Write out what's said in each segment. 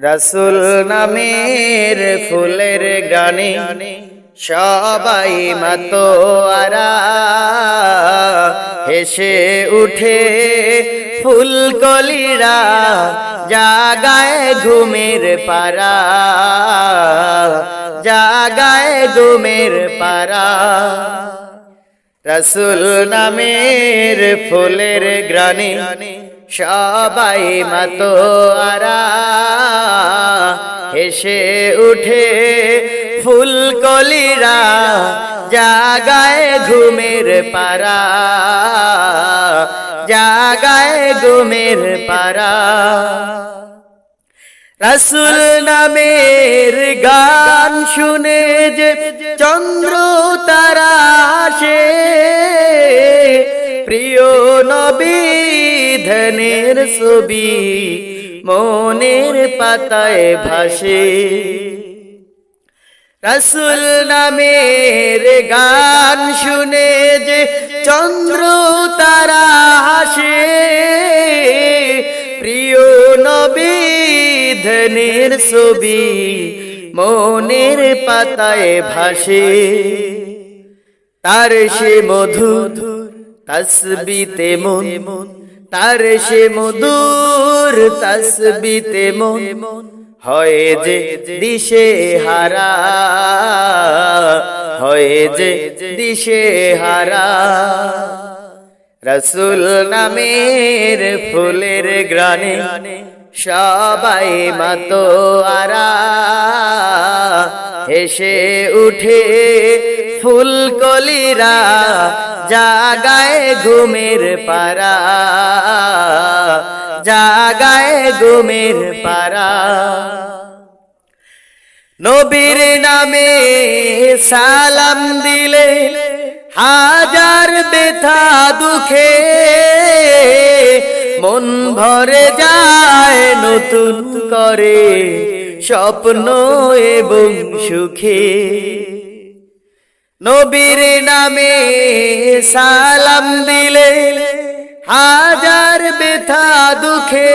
রসুল নামের ফুলের গানে সবাই মতো আরা হেসে উঠে ফুলকলিরা জাগায় ঘুমের পারা জাগায় ঘুমের পারা রসুল নামের ফুলের গ্রানে সবাই মতো আরা। হেসে উঠে ফুলকলিরা জাগায় ঘুমের পারা জাগায় ঘুমের পারা রসুল নামের গান শুনে যে চন্দ্র তারা আসে। ধনের ছবি, মনের পাতায় ভাসে। রসুল নামের গান শুনে যে চন্দ্র তারা হাসে, প্রিয় নবী ধনের ছবি, মনের পাতায় ভাসে। তার সে মধুর তসবিতে মন তার সে মধুর তসবিতে মন হয়ে যে দিশে হারা, হয় যে দিশে হারা। রসুল নামের ফুলের গ্রানে সবাই মতো আরা। হেসে উঠে ফুলকলিরা জাগায় ঘুমের পারা জাগায় ঘুমের পারা নবীর নামে সালাম দিলে হাজার বেথা দুঃখে, মন ভরে যায় নতুন করে স্বপ্ন এবং সুখে। নবীর নামে সালাম দিলে হাজার বেথা দুঃখে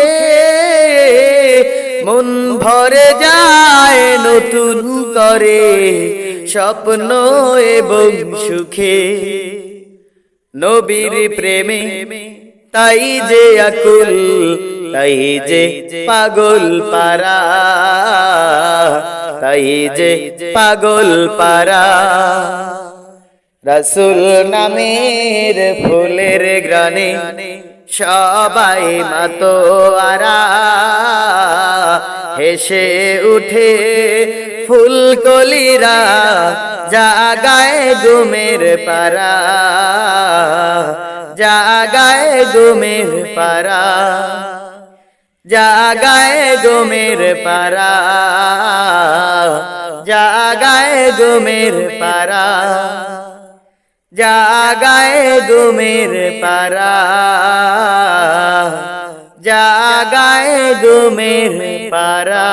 মন ভরে যায় নতুন করে, স্বপ্ন এবং সুখে। নবীর প্রেমে তাই যে আকুল, তাই যে পাগল পারা, তাই যে পাগল পারা। রসুল নামের ফুলের গ্রানে সবাই মতো আরা। হেসে উঠে ফুলকলিরা জাগায় ঘুমের পারা। জাগায় ঘুমের পারা। জাগায় ঘুমের পারা। জাগায় ঘুমের পারা। জাগায় ঘুমের পারা জাগায় ঘুমের পারা